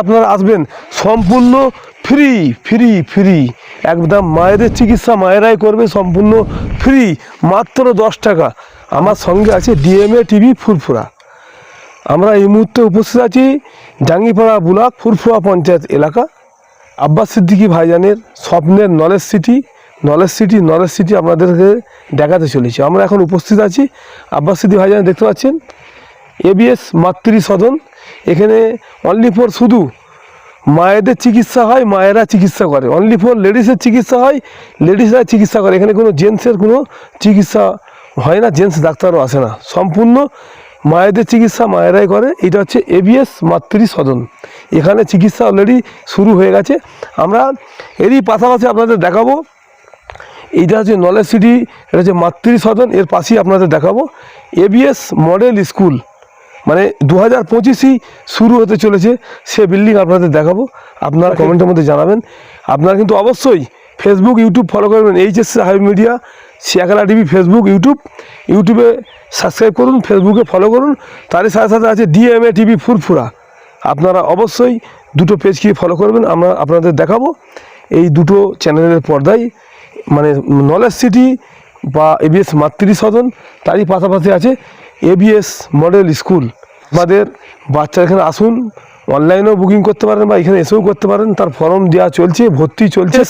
আপনারা আসবেন সম্পূর্ণ ফ্রি ফ্রি ফ্রি। একদম মায়েদের চিকিৎসা মায়েরাই করবে, সম্পূর্ণ ফ্রি, মাত্র দশ টাকা। আমার সঙ্গে আছে ডিএমএ টিভি ফুরফুরা। আমরা এই মুহূর্তে উপস্থিত আছি জাঙ্গিপাড়া ব্লক ফুরফুরা পঞ্চায়েত এলাকা। আব্বাস সিদ্দিকী ভাইজানের স্বপ্নের knowledge city knowledge city knowledge city আপনাদেরকে দেখাতে চলেছি। আমরা এখন উপস্থিত আছি। আব্বাস সিদ্দিকী ভাইজান, দেখতে পাচ্ছেন? এবিএস মাতৃ সদন এখানে অনলি ফর শুধু মায়েদের চিকিৎসা হয়, মায়েরা চিকিৎসা করে। অনলি ফর লেডিসের চিকিৎসা হয় লেডিসরা চিকিৎসা করে। এখানে কোনো জেন্টসের কোনো চিকিৎসা হয় না জেন্টস ডাক্তারও আসে না। সম্পূর্ণ মায়েদের চিকিৎসা মায়েরাই করে। এটা হচ্ছে এবিএস মাতৃ সদন এখানে চিকিৎসা অলরেডি শুরু হয়ে গেছে। আমরা এরই পাশাপাশি আপনাদের দেখাবো। এইটা হচ্ছে নলেজ সিটি, এটা হচ্ছে মাতৃ সদন এর পাশেই আপনাদের দেখাবো। ABS model school. মানে দু হাজার পঁচিশই শুরু হতে চলেছে সে বিল্ডিং আপনাদের দেখাবো। আপনারা কমেন্টের মধ্যে জানাবেন। আপনারা কিন্তু অবশ্যই ফেসবুক ইউটিউব ফলো করবেন। HS high media Shiakhala TV Facebook YouTube ইউটিউবে সাবস্ক্রাইব করুন ফেসবুকে ফলো করুন। তারই সাথে সাথে আছে ডিএমএ টিভি ফুরফুরা। আপনারা অবশ্যই দুটো পেজকে ফলো করবেন। আমরা আপনাদের দেখাবো এই দুটো চ্যানেলের পর্দায়। মানে নলেজ সিটি বা এবিএস মাতৃ সদন তারই পাশাপাশি আছে এবিএস মডেল স্কুল আমাদের বাচ্চা এখানে আসুন অনলাইনেও বুকিং করতে পারেন বা এখানে এসেও করতে পারেন তার ফর্ম দেওয়া চলছে ভর্তি চলছে।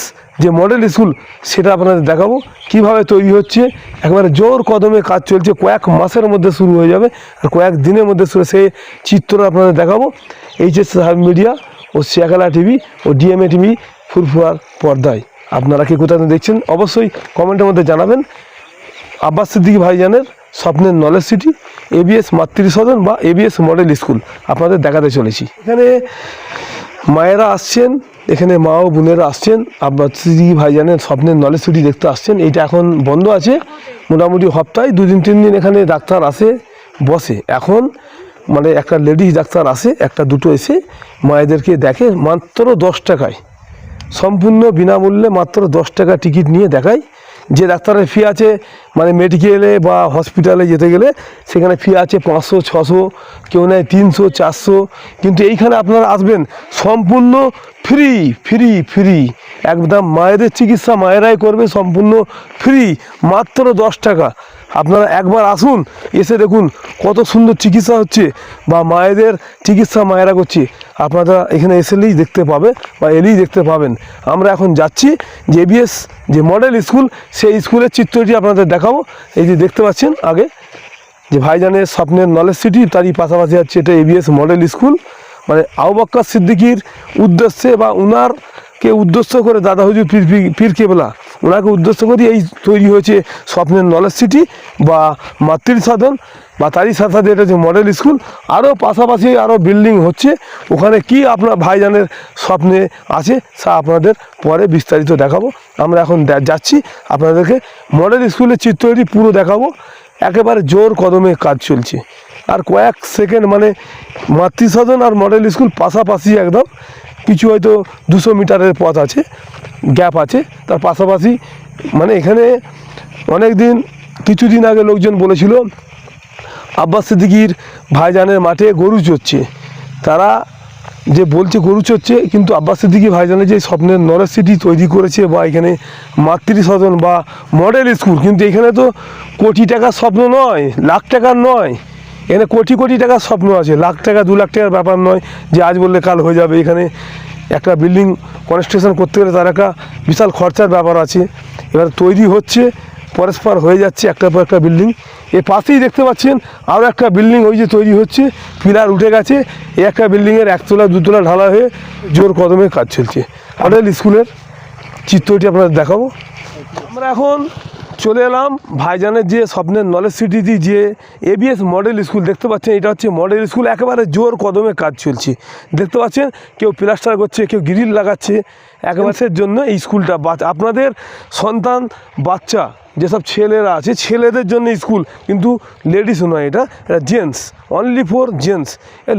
যে মডেল স্কুল সেটা আপনাদের দেখাবো কীভাবে তৈরি হচ্ছে। একবারে জোর কদমে কাজ চলছে কয়েক মাসের মধ্যে শুরু হয়ে যাবে আর কয়েক দিনের মধ্যে শুরু সেই চিত্র আপনাদের দেখাবো। এইচএস মিডিয়া ও শিয়াখালা টিভি ও ডিএমএ টিভি ফুরফুরার পর্দায়। আপনারা কি কোথায় দেখছেন? অবশ্যই কমেন্টের মধ্যে জানাবেন। আব্বাস সিদ্দিকী ভাইজানের স্বপ্নের নলেজ সিটি এবিএস মাতৃ সদন বা এবিএস মডেল স্কুল আপনাদের দেখাতে চলেছি। এখানে মায়েরা আসছেন, এখানে মা ও বোনেরা আসছেন আব্বাস সিদ্দিকী ভাইজানের স্বপ্নের নলেজ সিটি দেখতে আসছেন। এইটা এখন বন্ধ আছে, মোটামুটি সপ্তাহে দুদিন, তিন দিন এখানে ডাক্তার আসে, বসে। এখন মানে একটা লেডিস ডাক্তার আসে, একটা দুটো এসে মায়েদেরকে দেখে, মাত্র দশ টাকায়। সম্পূর্ণ বিনামূল্যে মাত্র দশ টাকা টিকিট নিয়ে দেখায়। যে ডাক্তারের ফি আছে মানে মেডিকেলে বা হসপিটালে যেতে গেলে সেখানে ফি আছে পাঁচশো, ছশো, কেউ নেয় তিনশো, চারশো। কিন্তু এইখানে আপনারা আসবেন সম্পূর্ণ ফ্রি ফ্রি ফ্রি একদম মায়েদের চিকিৎসা মায়েরাই করবে সম্পূর্ণ ফ্রি মাত্র দশ টাকা। আপনারা একবার আসুন, এসে দেখুন কত সুন্দর চিকিৎসা হচ্ছে বা মায়েদের চিকিৎসা মায়েরা করছে। আপনারা এখানে এসেলেই দেখতে পাবে বা এলেই দেখতে পাবেন। আমরা এখন যাচ্ছি, যে এবিএস যে মডেল স্কুল সেই স্কুলের চিত্রটি আপনাদের দেখাবো। এই যে দেখতে পাচ্ছেন আগে, যে ভাইজানের স্বপ্নের নলেজ সিটি, তারই পাশাপাশি হচ্ছে এটা এবিএস মডেল স্কুল মানে আউবাক্কা সিদ্দিকির উদ্দেশ্যে বা উনারকে উদ্দেশ্য করে দাদা হুজুর পীর- পীর কেবলা ওনাকে উদ্দেশ্য করে এই তৈরি হয়েছে স্বপ্নের নলেজ সিটি বা মাতৃ সাধন বা তারই সাথে সাথে এটা হচ্ছে মডেল স্কুল। আরও পাশাপাশি আরও বিল্ডিং হচ্ছে। ওখানে কি আপনার ভাইজানের স্বপ্নে আছে তা আপনাদের পরে বিস্তারিত দেখাবো। আমরা এখন যাচ্ছি, আপনাদেরকে মডেল স্কুলের চিত্রটি পুরো দেখাবো। একেবারে জোর কদমে কাজ চলছে। আর কয়েক সেকেন্ড মানে মাতৃসাধন আর মডেল স্কুল পাশাপাশি একদম। কিছু হয়তো দুশো মিটারের পথ আছে, গ্যাপ আছে। তার পাশাপাশি মানে এখানে অনেক দিন কিছুদিন আগে লোকজন বলেছিল, আব্বাস সিদ্দিকির ভাইজানের মাঠে গরু চড়ছে। তারা যে বলছে গরু চড়ছে, কিন্তু আব্বাস সিদ্দিকি ভাইজানের যে স্বপ্নের নলেজ সিটি তৈরি করেছে বা এখানে মাতৃ সদন বা মডেল স্কুল, কিন্তু এখানে তো কোটি টাকার স্বপ্ন নয়, লাখ টাকার নয়। এখানে কোটি কোটি টাকার স্বপ্ন আছে, লাখ টাকা, দু লাখ টাকার ব্যাপার নয় যে আজ বললে কাল হয়ে যাবে। এখানে একটা বিল্ডিং কনস্ট্রাকশন করতে গেলে তার একটা বিশাল খরচার ব্যাপার আছে। এবার তৈরি হচ্ছে, পরস্পর হয়ে যাচ্ছে একটা পর একটা বিল্ডিং এর পাশেই দেখতে পাচ্ছেন আরও একটা বিল্ডিং ওই যে তৈরি হচ্ছে, পিলার উঠে গেছে। এই একটা বিল্ডিংয়ের একতলা, দুতলা ঢালা হয়ে জোর কদমে কাজ চলছে। মডেল স্কুলের চিত্রটি আপনাদের দেখাবো। আমরা এখন চলে এলাম ভাইজানের যে স্বপ্নের নলেজ সিটিতে যে এবিএস মডেল স্কুল দেখতে পাচ্ছেন, এটা হচ্ছে মডেল স্কুল একেবারে জোর কদমে কাজ চলছে। দেখতে পাচ্ছেন, কেউ প্লাস্টার করছে, কেউ গ্রিল লাগাচ্ছে, একেবারের জন্য এই স্কুলটা আপনাদের সন্তান, বাচ্চা যেসব ছেলেরা আছে, ছেলেদের জন্য স্কুল, কিন্তু লেডিস নয় এটা এটা জেন্টস অনলি ফর জেন্টস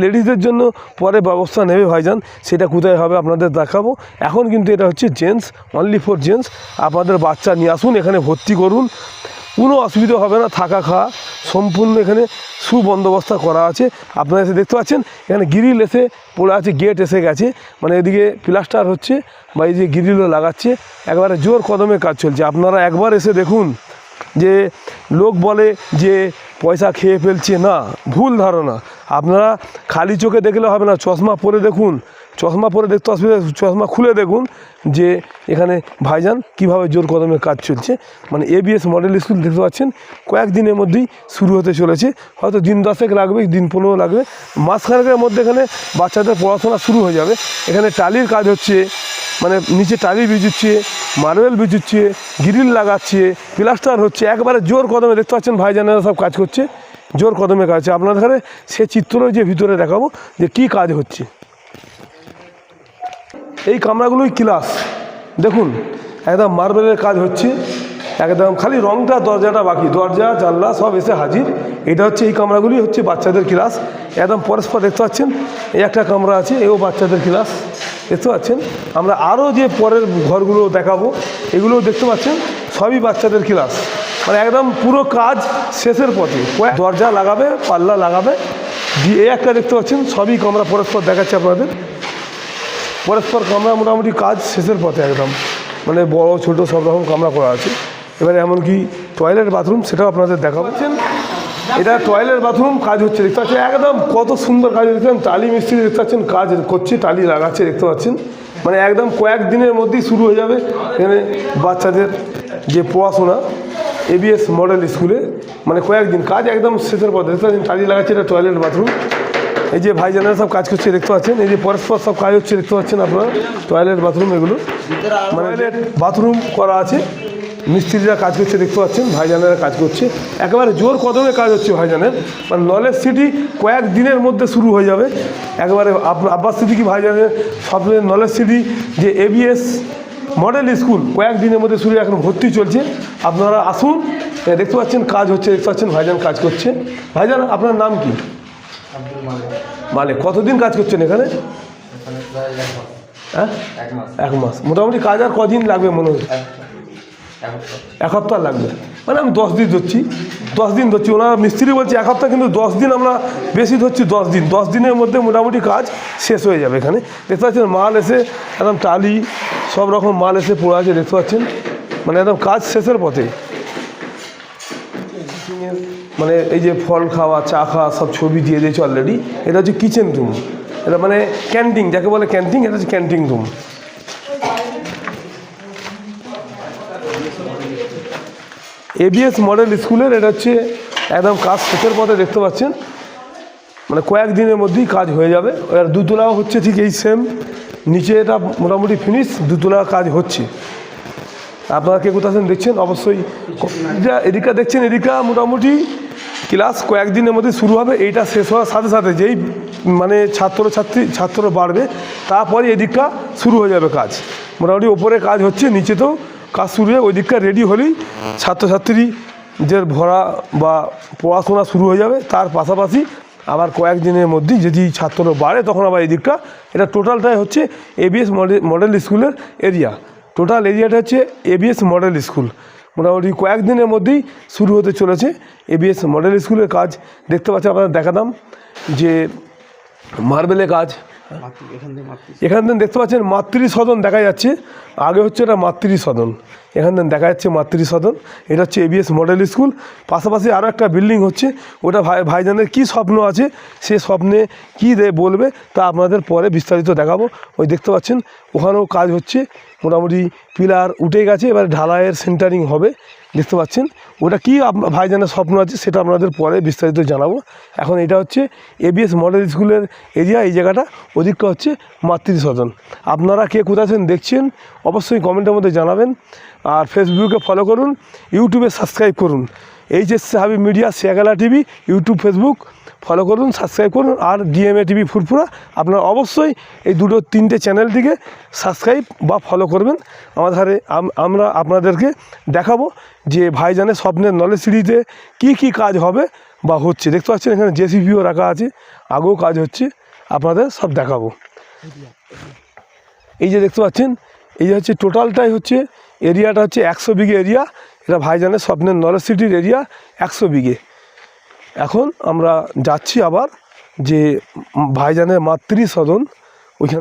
লেডিসদের জন্য পরে ব্যবস্থা নেবে ভাইজান, সেটা কোথায় হবে আপনাদের দেখাবো। এখন কিন্তু এটা হচ্ছে জেন্টস অনলি ফর জেন্টস আপনাদের বাচ্চা নিয়ে আসুন, এখানে ভর্তি করুন। কোনো অসুবিধা হবে না, থাকা খাওয়া সম্পূর্ণ এখানে সুবন্দোবস্ত করা আছে। আপনারা এসে দেখতে পাচ্ছেন, এখানে গ্রিল এসে পড়ে আছে গেট এসে গেছে। মানে এদিকে প্লাস্টার হচ্ছে বা এই যে গ্রিলও লাগাচ্ছে। একবারে জোর কদমে কাজ চলছে। আপনারা একবার এসে দেখুন যে লোক বলে যে পয়সা খেয়ে ফেলছে না, ভুল ধারণা। আপনারা খালি চোখে দেখলে হবে না, চশমা পরে দেখুন, চশমা পরে দেখতে অসুবিধা, চশমা খুলে দেখুন। যে এখানে ভাইজান কীভাবে জোর কদমে কাজ চলছে মানে এবিএস মডেল স্কুল দেখতে পাচ্ছেন, কয়েকদিনের মধ্যেই শুরু হতে চলেছে, হয়তো দিন দশেক লাগবে, দিন পনেরো লাগবে মাসখানেকের মধ্যে এখানে বাচ্চাদের পড়াশোনা শুরু হয়ে যাবে, এখানে টালির কাজ হচ্ছে মানে নিচে টালি বিজুচ্ছে মার্বেল বিজুচ্ছে গ্রিল লাগাচ্ছে, প্লাস্টার হচ্ছে, একবারে জোর কদমে দেখতে পাচ্ছেন ভাইজানেরা সব কাজ করছে, জোর কদমে কাজ হচ্ছে। আপনাদের সে চিত্র যে ভিতরে দেখাবো যে কি কাজ হচ্ছে। এই কামরাগুলোই ক্লাস। দেখুন, একদম মার্বেলের কাজ হচ্ছে, একদম খালি রংটা, দরজাটা বাকি, দরজা, জানলা, সব এসে হাজির। এটা হচ্ছে এই কামরাগুলি হচ্ছে বাচ্চাদের ক্লাস। একদম পরস্পর দেখতে পাচ্ছেন, এই একটা কামরা আছে, এও বাচ্চাদের ক্লাস। দেখতে পাচ্ছেন, আমরা আরও যে পরের ঘরগুলো দেখাবো, এগুলোও দেখতে পাচ্ছেন, সবই বাচ্চাদের ক্লাস। মানে একদম পুরো কাজ শেষের পথে। দরজা লাগাবে, পাল্লা লাগাবে, দিয়ে একটা দেখতে পাচ্ছেন, সবই কামরা পরস্পর দেখাচ্ছে আপনাদের। পরস্পর কামরা মোটামুটি কাজ শেষের পথে একদম। মানে বড়, ছোট সব রকম কামরা করা আছে। এবারে এমনকি টয়লেট বাথরুম সেটাও আপনাদের দেখা পাচ্ছেন এটা টয়লেট বাথরুম কাজ হচ্ছে, দেখতে পাচ্ছেন? একদম কত সুন্দর কাজ দেখতে পাচ্ছেন, টালি মিস্ত্রি, দেখতে পাচ্ছেন, কাজ করছে, টালি লাগাচ্ছে, দেখতে পাচ্ছেন? মানে একদম কয়েক দিনের মধ্যেই শুরু হয়ে যাবে। এখানে বাচ্চাদের যে পড়াশোনা এবিএস মডেল স্কুলে মানে কয়েকদিন কাজ একদম শেষের পথে। দেখতে পাচ্ছেন, টালি লাগাচ্ছে, এটা টয়লেট বাথরুম এই যে ভাইজানেরা সব কাজ করছে দেখতে পাচ্ছেন? এই যে পরস্পর সব কাজ হচ্ছে দেখতে পাচ্ছেন আপনারা? টয়লেট বাথরুম এগুলো। মানে টয়লেট বাথরুম করা আছে। মিস্ত্রিরা কাজ করছে দেখতে পাচ্ছেন? ভাইজানেরা কাজ করছে। একেবারে জোর কদমে কাজ হচ্ছে ভাইজানের। মানে নলেজ সিটি কয়েক দিনের মধ্যে শুরু হয়ে যাবে। একেবারে আপ- আব্বাস সিদ্দিকি ভাইজানের স্বপ্নের নলেজ সিটি যে এবিএস মডেল স্কুল কয়েক দিনের মধ্যে শুরু এখন ভর্তি চলছে। আপনারা আসুন দেখতে পাচ্ছেন কাজ হচ্ছে দেখতে পাচ্ছেন ভাইজান কাজ করছে। ভাইজান আপনার নাম কি? মানে কতদিন কাজ করছেন এখানে? এখানে এক মাস। হ্যাঁ? এক মাস। মোটামুটি কাজ আর কদিন লাগবে মনে হচ্ছে এক সপ্তাহ। এক সপ্তাহ লাগবে। মানে আমি দশ দিন ধরছি। দশ দিন ধরছি। ওনারা মিস্ত্রি বলছে এক সপ্তাহ কিন্তু দশ দিন আমরা বেশি ধরছি দশ দিন। দশ দিনের মধ্যে মোটামুটি কাজ শেষ হয়ে যাবে এখানে। দেখতে পাচ্ছেন মাল এসে একদম টালি সব রকম মাল এসে পড়ে আছে দেখতে পাচ্ছেন। মানে একদম কাজ শেষের পথে। মানে এই যে ফল খাওয়া, চা খাওয়া সব ছবি দিয়ে দিয়েছে অলরেডি এটা হচ্ছে কিচেন রুম এটা মানে ক্যান্টিন যাকে বলে ক্যান্টিন এটা হচ্ছে ক্যান্টিন রুম এবিএস মডেল স্কুলের, এটা হচ্ছে একদম কাজ শেষের পথে দেখতে পাচ্ছেন। মানে কয়েক দিনের মধ্যেই কাজ হয়ে যাবে। আর দুতলাও হচ্ছে ঠিক এই সেম নিচে এটা মোটামুটি ফিনিশ দুতলা কাজ হচ্ছে। আপনারা কে কোথাও দেখছেন? অবশ্যই যা এদিকটা দেখছেন, এদিকটা মোটামুটি ক্লাস কয়েকদিনের মধ্যে শুরু হবে, এইটা শেষ হওয়ার সাথে সাথে যেই মানে ছাত্র ছাত্রী ছাত্র বাড়বে, তারপরে এদিকটা শুরু হয়ে যাবে কাজ। মোটামুটি ওপরে কাজ হচ্ছে নিচেতেও কাজ শুরু হয়ে ওই দিকটা রেডি হলেই ছাত্রছাত্রী যে ভরা বা পড়াশোনা শুরু হয়ে যাবে। তার পাশাপাশি আবার কয়েকদিনের মধ্যেই যদি ছাত্র বাড়ে, তখন আবার এই দিকটা এটা টোটালটাই হচ্ছে এবিএস মডেল মডেল স্কুলের এরিয়া টোটাল এরিয়াটা হচ্ছে এবিএস মডেল স্কুল মোটামুটি কয়েকদিনের মধ্যেই শুরু হতে চলেছে এবিএস মডেল স্কুলের কাজ। দেখতে পাচ্ছেন আপনারা দেখাতাম যে মার্বেলের কাজ। এখান থেকে দেখতে পাচ্ছেন মাতৃ সদন দেখা যাচ্ছে। আগে হচ্ছে এটা মাতৃ সদন এখান থেকে দেখা যাচ্ছে মাতৃ সদন এটা হচ্ছে এবিএস মডেল স্কুল পাশাপাশি আরও একটা বিল্ডিং হচ্ছে। ওটা ভাই ভাইজানের কী স্বপ্ন আছে সে স্বপ্নে কী দে বলবে তা আপনাদের পরে বিস্তারিত দেখাবো। ওই দেখতে পাচ্ছেন ওখানেও কাজ হচ্ছে। মোটামুটি পিলার উঠে গেছে, এবার ঢালাইয়ের সেন্টারিং হবে, দেখতে পাচ্ছেন। ওটা কী ভাইজানের স্বপ্ন আছে সেটা আপনাদের পরে বিস্তারিত জানাব। এখন এটা হচ্ছে এবিএস মডেল স্কুলের এরিয়া এই জায়গাটা, ওদিকটা হচ্ছে মাতৃসদন। আপনারা কে কোথায় আছেন দেখছেন, অবশ্যই কমেন্টের মধ্যে জানাবেন। আর ফেসবুকে ফলো করুন ইউটিউবে সাবস্ক্রাইব করুন। এইচ এস হাবি media Shiakhala TV, YouTube, Facebook, follow করুন, সাবস্ক্রাইব করুন, আর ডিএমএ টিভি ফুরফুরা। আপনারা অবশ্যই এই দুটো তিনটে চ্যানেলটিকে সাবস্ক্রাইব বা ফলো করবেন। আমাদের আমরা আপনাদেরকে দেখাবো যে ভাইজানের স্বপ্নের নলেজ সিটিতে কী কী কাজ হবে বা হচ্ছে। দেখতে পাচ্ছেন এখানে জেসিপিও রাখা আছে, আগেও কাজ হচ্ছে, আপনাদের সব দেখাবো। এই যে দেখতে পাচ্ছেন, এই যে হচ্ছে টোটালটাই হচ্ছে এরিয়াটা হচ্ছে একশো বিঘে এরিয়া এটা ভাইজানের স্বপ্নের নলেজ সিটির এরিয়া একশো বিঘে। এখন আমরা যাচ্ছি আবার যে ভাইজানের মাতৃ সদন